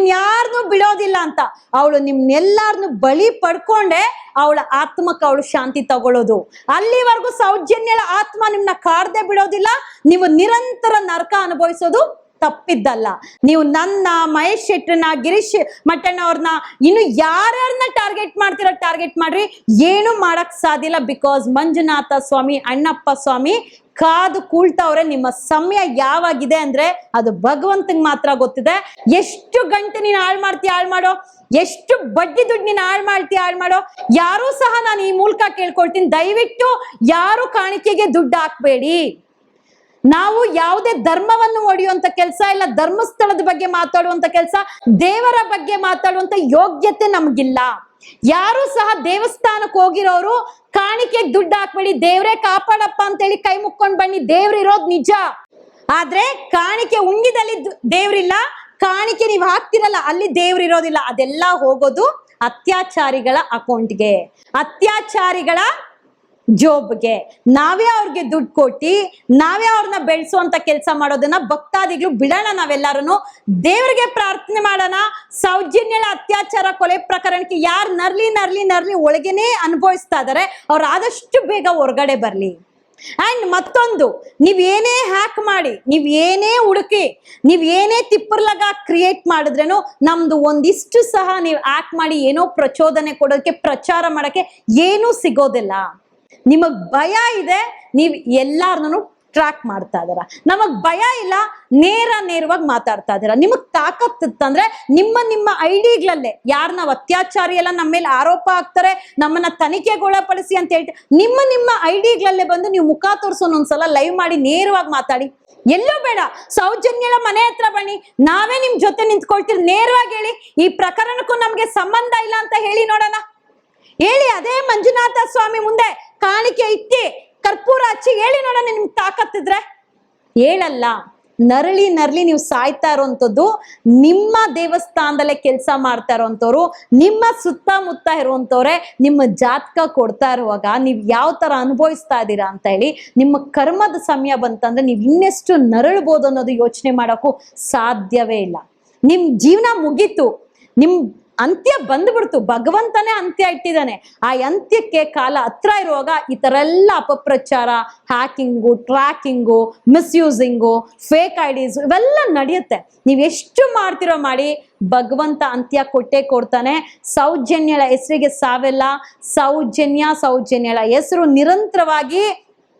ಬಿಡೋದಿಲ್ಲ ಅಂತ. ಅವಳು ನಿಮ್ನೆಲ್ಲಾರನ್ನು ಬಲಿ ಪಡ್ಕೊಂಡೆ ಅವಳ ಆತ್ಮಕ್ಕೆ ಅವಳು ಶಾಂತಿ ತಗೊಳ್ಳೋದು ಅಲ್ಲಿವರೆಗೂ ಸೌಜನ್ಯಳ ಆತ್ಮ ನಿಮ್ನ ಕಾಡ್ದೆ ಬಿಡೋದಿಲ್ಲ ನೀವು ನಿರಂತರ ನರಕ ಅನುಭವಿಸೋದು ತಪ್ಪಿದ್ದಲ್ಲ. ನೀವು ನನ್ನ ಮಹೇಶ್ ಶೆಟ್ರನ್ನ ಗಿರೀಶ್ ಮಟ್ಟಣ್ಣ ಅವ್ರನ್ನ ಇನ್ನು ಯಾರ್ಯಾರನ್ನ ಟಾರ್ಗೆಟ್ ಮಾಡ್ತಿರೋ ಟಾರ್ಗೆಟ್ ಮಾಡ್ರಿ. ಏನು ಮಾಡಕ್ ಸಾಧ್ಯ ಇಲ್ಲ ಬಿಕಾಸ್ ಮಂಜುನಾಥ ಸ್ವಾಮಿ, ಅಣ್ಣಪ್ಪ ಸ್ವಾಮಿ ಕಾದು ಕೂಳ್ತಾವ್ರೆ. ನಿಮ್ಮ ಸಮಯ ಯಾವಾಗಿದೆ ಅಂದ್ರೆ ಅದು ಭಗವಂತಂಗ್ ಮಾತ್ರ ಗೊತ್ತಿದೆ. ಎಷ್ಟು ಗಂಟೆ ನೀನು ಹಾಳು ಮಾಡ್ತೀಯ ಹಾಳು ಮಾಡೋ? ಎಷ್ಟು ಬಡ್ಡಿ ದುಡ್ಡು ನೀನು ಹಾಳು ಮಾಡ್ತೀಯ ಹಾಳು ಮಾಡೋ? ಯಾರೂ ಸಹ ನಾನು ಈ ಮೂಲಕ ಕೇಳ್ಕೊಳ್ತೀನಿ. ದಯವಿಟ್ಟು ಯಾರು ಕಾಣಿಕೆಗೆ ದುಡ್ಡು ಹಾಕ್ಬೇಡಿ. ನಾವು ಯಾವುದೇ ಧರ್ಮವನ್ನು ಒಡೆಯುವಂತ ಕೆಲಸ ಇಲ್ಲ, ಧರ್ಮಸ್ಥಳದ ಬಗ್ಗೆ ಮಾತಾಡುವಂತ ಕೆಲಸ, ದೇವರ ಬಗ್ಗೆ ಮಾತಾಡುವಂತ ಯೋಗ್ಯತೆ ನಮ್ಗಿಲ್ಲ. ಯಾರು ಸಹ ದೇವಸ್ಥಾನಕ್ಕೆ ಹೋಗಿರೋರು ಕಾಣಿಕೆ ದುಡ್ಡು ಹಾಕ್ಬೇಡಿ, ದೇವ್ರೇ ಕಾಪಾಡಪ್ಪ ಅಂತೇಳಿ ಕೈ ಮುಕ್ಕೊಂಡ್ ಬನ್ನಿ, ದೇವ್ರ ಇರೋದು ನಿಜ. ಆದ್ರೆ ಕಾಣಿಕೆ ಉಂಗಿದಲ್ಲಿ ದೇವ್ರಿಲ್ಲ, ಕಾಣಿಕೆ ನೀವ್ ಹಾಕ್ತಿರಲ್ಲ, ಅಲ್ಲಿ ದೇವ್ರ ಇರೋದಿಲ್ಲ, ಅದೆಲ್ಲ ಹೋಗೋದು ಅತ್ಯಾಚಾರಿಗಳ ಅಕೌಂಟ್ಗೆ ಅತ್ಯಾಚಾರಿಗಳ ಜೋಬ್ಗೆ. ನಾವೇ ಅವ್ರಿಗೆ ದುಡ್ಡು ಕೊಟ್ಟು, ನಾವೇ ಅವ್ರನ್ನ ಬೆಳೆಸುವಂತ ಕೆಲಸ ಮಾಡೋದನ್ನ ಭಕ್ತಾದಿಗಳು ಬಿಡೋಣ ನಾವೆಲ್ಲರೂ ದೇವರಿಗೆ ಪ್ರಾರ್ಥನೆ ಮಾಡೋಣ, ಸೌಜನ್ಯಳ ಅತ್ಯಾಚಾರ ಕೊಲೆ ಪ್ರಕರಣಕ್ಕೆ ಯಾರು ನರ್ಲಿ ನರ್ಲಿ ನರ್ಲಿ ಒಳಗೇನೆ ಅನುಭವಿಸ್ತಾ ಇದಾರೆ, ಅವ್ರು ಆದಷ್ಟು ಬೇಗ ಹೊರಗಡೆ ಬರ್ಲಿ. ಅಂಡ್ ಮತ್ತೊಂದು, ನೀವ್ ಏನೇ ಹ್ಯಾಕ್ ಮಾಡಿ, ನೀವ್ ಏನೇ ಹುಡುಕಿ, ನೀವ್ ಏನೇ ತಿಪ್ಪರ್ಲಗ ಕ್ರಿಯೇಟ್ ಮಾಡಿದ್ರೇನು ನಮ್ದು ಒಂದಿಷ್ಟು ಸಹ ನೀವು ಹ್ಯಾಕ್ ಮಾಡಿ ಏನೋ ಪ್ರಚೋದನೆ ಕೊಡೋಕೆ ಪ್ರಚಾರ ಮಾಡಕ್ಕೆ ಏನೂ ಸಿಗೋದಿಲ್ಲ. ನಿಮಗ್ ಭಯ ಇದೆ, ನೀವು ಎಲ್ಲಾರನ್ನೂ ಟ್ರ್ಯಾಕ್ ಮಾಡ್ತಾ ಇದಾರ ನಮಗ್ ಭಯ ಇಲ್ಲ, ನೇರ ನೇರವಾಗಿ ಮಾತಾಡ್ತಾ ಇದಾರ ನಿಮಗ್ ತಾಕತ್ತಿತ್ತಂದ್ರೆ ನಿಮ್ಮ ನಿಮ್ಮ ಐಡಿಗಳಲ್ಲೇ ಯಾರು ನಾವು ಅತ್ಯಾಚಾರಿ ಎಲ್ಲ ನಮ್ಮ ಮೇಲೆ ಆರೋಪ ಆಗ್ತಾರೆ ನಮ್ಮನ್ನ ತನಿಖೆಗೊಳಪಡಿಸಿ ಅಂತ ಹೇಳ್ತಾರೆ ನಿಮ್ಮ ನಿಮ್ಮ ಐಡಿಗಳಲ್ಲೇ ಬಂದು ನೀವು ಮುಖ ತೋರ್ಸೋನ್ ಒಂದ್ಸಲ ಲೈವ್ ಮಾಡಿ ನೇರವಾಗಿ ಮಾತಾಡಿ. ಎಲ್ಲೂ ಬೇಡ, ಸೌಜನ್ಯಳ ಮನೆ ಹತ್ರ ಬನ್ನಿ. ನಾವೇ ನಿಮ್ ಜೊತೆ ನಿಂತ್ಕೊಳ್ತೀವಿ. ನೇರವಾಗಿ ಹೇಳಿ, ಈ ಪ್ರಕರಣಕ್ಕೂ ನಮ್ಗೆ ಸಂಬಂಧ ಇಲ್ಲ ಅಂತ ಹೇಳಿ ನೋಡೋಣ. ಹೇಳಿ, ಅದೇ ಮಂಜುನಾಥ ಸ್ವಾಮಿ ಮುಂದೆ ಕಾಣಿಕೆ ಇಟ್ಟಿ ಕರ್ಪೂರ ಹಚ್ಚಿ ಹೇಳಿ ನೋಡೋಣ ನಿಮ್ಗೆ ತಾಕತ್ತಿದ್ರೆ ಹೇಳಲ್ಲ, ನರಳಿ ನರಳಿ ನೀವು ಸಾಯ್ತಾ ಇರೋಂಥದ್ದು, ನಿಮ್ಮ ದೇವಸ್ಥಾನದಲ್ಲೇ ಕೆಲಸ ಮಾಡ್ತಾ ಇರೋಂಥವ್ರು, ನಿಮ್ಮ ಸುತ್ತಮುತ್ತ ಇರುವಂಥವ್ರೆ ನಿಮ್ಮ ಜಾತಕ ಕೊಡ್ತಾ ಇರುವಾಗ ನೀವು ಯಾವ ತರ ಅನುಭವಿಸ್ತಾ ಇದ್ದೀರಾ ಅಂತ ಹೇಳಿ, ನಿಮ್ಮ ಕರ್ಮದ ಸಮಯ ಬಂತಂದ್ರೆ ನೀವು ಇನ್ನೆಷ್ಟು ನರಳ್ಬೋದು ಅನ್ನೋದು ಯೋಚನೆ ಮಾಡೋಕ್ಕೂ ಸಾಧ್ಯವೇ ಇಲ್ಲ. ನಿಮ್ಮ ಜೀವನ ಮುಗೀತು. ನಿಮ್ ಅಂತ್ಯ ಬಂದ್ಬಿಡ್ತು. ಭಗವಂತನೇ ಅಂತ್ಯ ಇಟ್ಟಿದ್ದಾನೆ. ಆ ಅಂತ್ಯಕ್ಕೆ ಕಾಲ ಹತ್ರ ಇರುವಾಗ ಈ ತರ ಎಲ್ಲ ಅಪಪ್ರಚಾರ hacking tracking misusing fake IDs ಇವೆಲ್ಲ ನಡೆಯುತ್ತೆ. ನೀವು ಎಷ್ಟು ಮಾಡ್ತಿರೋ ಮಾಡಿ ಭಗವಂತ ಅಂತ್ಯ ಕೊಟ್ಟೆ ಕೊಡ್ತಾನೆ. ಸೌಜನ್ಯಳ ಹೆಸರಿಗೆ ಸಾವೆಲ್ಲ. ಸೌಜನ್ಯ, ಸೌಜನ್ಯಳ ಹೆಸರು ನಿರಂತರವಾಗಿ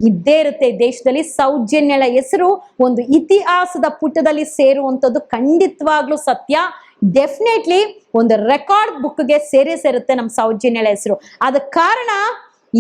ಇದ್ದೇ ಇರುತ್ತೆ ದೇಶದಲ್ಲಿ. ಸೌಜನ್ಯಳ ಹೆಸರು ಒಂದು ಇತಿಹಾಸದ ಪುಟದಲ್ಲಿ ಸೇರುವಂಥದ್ದು ಖಂಡಿತವಾಗ್ಲೂ ಸತ್ಯ. ಡೆಫಿನೆಟ್ಲಿ ಒಂದು ರೆಕಾರ್ಡ್ ಬುಕ್ಗೆ ಸೇರಿ ಸೇರುತ್ತೆ ನಮ್ಮ ಸೌಜನ್ಯಳ ಹೆಸರು. ಅದ ಕಾರಣ,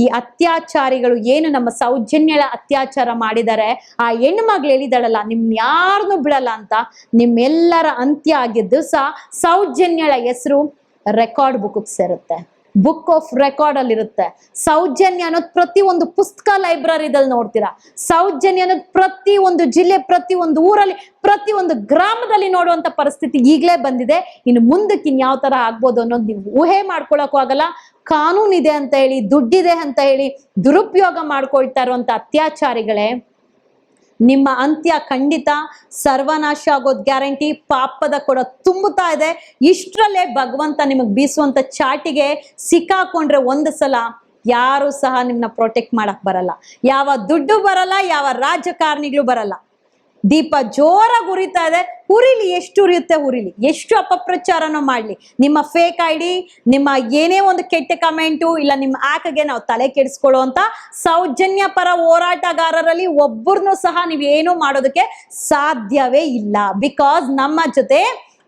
ಈ ಅತ್ಯಾಚಾರಿಗಳು ಏನು ನಮ್ಮ ಸೌಜನ್ಯಳ ಅತ್ಯಾಚಾರ ಮಾಡಿದ್ದಾರೆ ಆ ಹೆಣ್ಣು ಮಗಳು ಹೇಳಿದಾಳಲ್ಲ ನಿಮ್ ಯಾರನ್ನೂ ಬಿಡಲ್ಲ ಅಂತ ನಿಮ್ಮೆಲ್ಲರ ಅಂತ್ಯ ಆಗಿದ್ದು ಸಹ ಸೌಜನ್ಯಳ ಹೆಸರು ರೆಕಾರ್ಡ್ ಬುಕ್ ಸೇರುತ್ತೆ. ಬುಕ್ ಆಫ್ ರೆಕಾರ್ಡ್ ಅಲ್ಲಿ ಇರುತ್ತೆ. ಸೌಜನ್ಯ ಅನ್ನೋದು ಪ್ರತಿ ಒಂದು ಪುಸ್ತಕ ಲೈಬ್ರರಿದಲ್ಲಿ ನೋಡ್ತೀರಾ? ಸೌಜನ್ಯ ಅನ್ನೋದು ಪ್ರತಿ ಒಂದು ಜಿಲ್ಲೆ, ಪ್ರತಿ ಒಂದು ಊರಲ್ಲಿ, ಪ್ರತಿ ಒಂದು ಗ್ರಾಮದಲ್ಲಿ ನೋಡುವಂತ ಪರಿಸ್ಥಿತಿ ಈಗಲೇ ಬಂದಿದೆ. ಇನ್ನು ಮುಂದಕ್ಕೆ ಇನ್ ಯಾವ ತರ ಆಗ್ಬೋದು ಅನ್ನೋದು ನೀವು ಊಹೆ ಮಾಡ್ಕೊಳಕ್ಕೂ ಆಗಲ್ಲ. ಕಾನೂನಿದೆ ಅಂತ ಹೇಳಿ, ದುಡ್ಡಿದೆ ಅಂತ ಹೇಳಿ ದುರುಪಯೋಗ ಮಾಡ್ಕೊಳ್ತಾ ಇರುವಂತ ಅತ್ಯಾಚಾರಿಗಳೇ ನಿಮ್ಮ ಅಂತ್ಯ ಖಂಡಿತ ಸರ್ವನಾಶ ಆಗೋದ್ ಗ್ಯಾರಂಟಿ, ಪಾಪದ ಕೂಡ ತುಂಬುತ್ತಾ ಇದೆ. ಇಷ್ಟರಲ್ಲೇ ಭಗವಂತ ನಿಮಗೆ ಬೀಸುವಂತ ಚಾಟಿಗೆ ಸಿಕ್ಕಾಕೊಂಡ್ರೆ ಒಂದು ಸಲ ಯಾರು ಸಹ ನಿಮ್ನ ಪ್ರೊಟೆಕ್ಟ್ ಮಾಡಕ್ ಬರಲ್ಲ. ಯಾವ ದುಡ್ಡು ಬರಲ್ಲ, ಯಾವ ರಾಜಕಾರಣಿಗಳು ಬರಲ್ಲ. ದೀಪ ಜೋರಾಗಿ ಉರಿತಾ ಇದೆ. ಉರಿಲಿ, ಎಷ್ಟು ಉರಿಯುತ್ತೆ ಉರಿಲಿ. ಎಷ್ಟು ಅಪಪ್ರಚಾರನೂ ಮಾಡ್ಲಿ. ನಿಮ್ಮ ಫೇಕ್ ಐ ಡಿ ನಿಮ್ಮ ಏನೇ ಒಂದು ಕೆಟ್ಟ ಕಮೆಂಟು, ಇಲ್ಲ ನಿಮ್ಮ ಆ್ಯಕ್ಗೆ ನಾವು ತಲೆ ಕೆಡಿಸ್ಕೊಳ್ಳೋ ಅಂತ ಸೌಜನ್ಯ ಪರ ಹೋರಾಟಗಾರರಲ್ಲಿ ಒಬ್ಬರನ್ನು ಸಹ ನೀವು ಮಾಡೋದಕ್ಕೆ ಸಾಧ್ಯವೇ ಇಲ್ಲ. ಬಿಕಾಸ್ ನಮ್ಮ ಜೊತೆ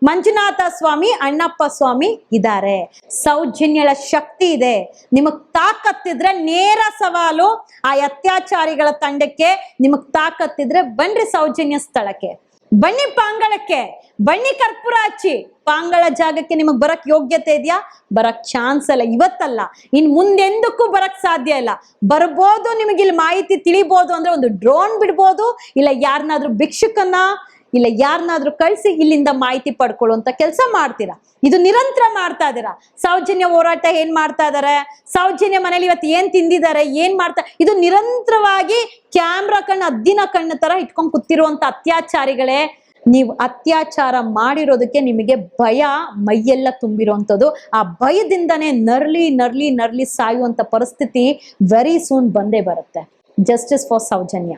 ಮಂಜುನಾಥ ಸ್ವಾಮಿ, ಅಣ್ಣಪ್ಪ ಸ್ವಾಮಿ ಇದ್ದಾರೆ. ಸೌಜನ್ಯಳ ಶಕ್ತಿ ಇದೆ. ನಿಮಗ್ ತಾಕತ್ತಿದ್ರೆ ನೇರ ಸವಾಲು ಆ ಅತ್ಯಾಚಾರಿಗಳ ತಂಡಕ್ಕೆ. ನಿಮಗ್ ತಾಕತ್ತಿದ್ರೆ ಬನ್ರಿ ಸೌಜನ್ಯ ಸ್ಥಳಕ್ಕೆ. ಬನ್ನಿ ಪಾಂಗಳಕ್ಕೆ. ಬನ್ನಿ ಕರ್ಪೂರ ಹಚ್ಚಿ. ಪಾಂಗಳ ಜಾಗಕ್ಕೆ ನಿಮಗ್ ಬರಕ್ ಯೋಗ್ಯತೆ ಇದೆಯಾ? ಬರಕ್ ಚಾನ್ಸ್ ಅಲ್ಲ. ಇವತ್ತಲ್ಲ. ಇನ್ ಮುಂದೆಂದಕ್ಕೂ ಬರಕ್ ಸಾಧ್ಯ ಇಲ್ಲ. ಬರ್ಬೋದು ನಿಮಗೆ ಇಲ್ಲಿ ಮಾಹಿತಿ ತಿಳಿಬೋದು ಅಂದ್ರೆ ಒಂದು ಡ್ರೋನ್ ಬಿಡ್ಬೋದು. ಇಲ್ಲ ಯಾರನ್ನಾದ್ರೂ ಭಿಕ್ಷುಕನ್ನ ಇಲ್ಲ ಯಾರನ್ನಾದ್ರೂ ಕಳಿಸಿ ಇಲ್ಲಿಂದ ಮಾಹಿತಿ ಪಡ್ಕೊಳ್ಳುವಂತ ಕೆಲಸ ಮಾಡ್ತೀರಾ? ಇದು ನಿರಂತರ ಮಾಡ್ತಾ ಇದ್ದೀರಾ? ಸೌಜನ್ಯ ಹೋರಾಟ ಏನ್ ಮಾಡ್ತಾ ಇದಾರೆ ಸೌಜನ್ಯ ಮನೇಲಿ ಇವತ್ತು ಏನ್ ತಿಂದಿದ್ದಾರೆ? ಏನ್ ಮಾಡ್ತಾ ಇದು ನಿರಂತರವಾಗಿ ಕ್ಯಾಮ್ರಾ ಕಣ್ಣು, ಅದ್ದಿನ ಕಣ್ಣು ತರ ಇಟ್ಕೊಂಡ್ ಕೂತಿರುವಂತ ಅತ್ಯಾಚಾರಿಗಳೇ, ನೀವು ಅತ್ಯಾಚಾರ ಮಾಡಿರೋದಕ್ಕೆ ನಿಮಗೆ ಭಯ, ಮೈಯೆಲ್ಲ ತುಂಬಿರುವಂಥದ್ದು. ಆ ಭಯದಿಂದನೇ ನರ್ಲಿ ನರ್ಲಿ ನರ್ಲಿ ಸಾಯುವಂತ ಪರಿಸ್ಥಿತಿ ವೆರಿ ಸೂನ್ ಬಂದೇ ಬರುತ್ತೆ. Justice for Soujanya.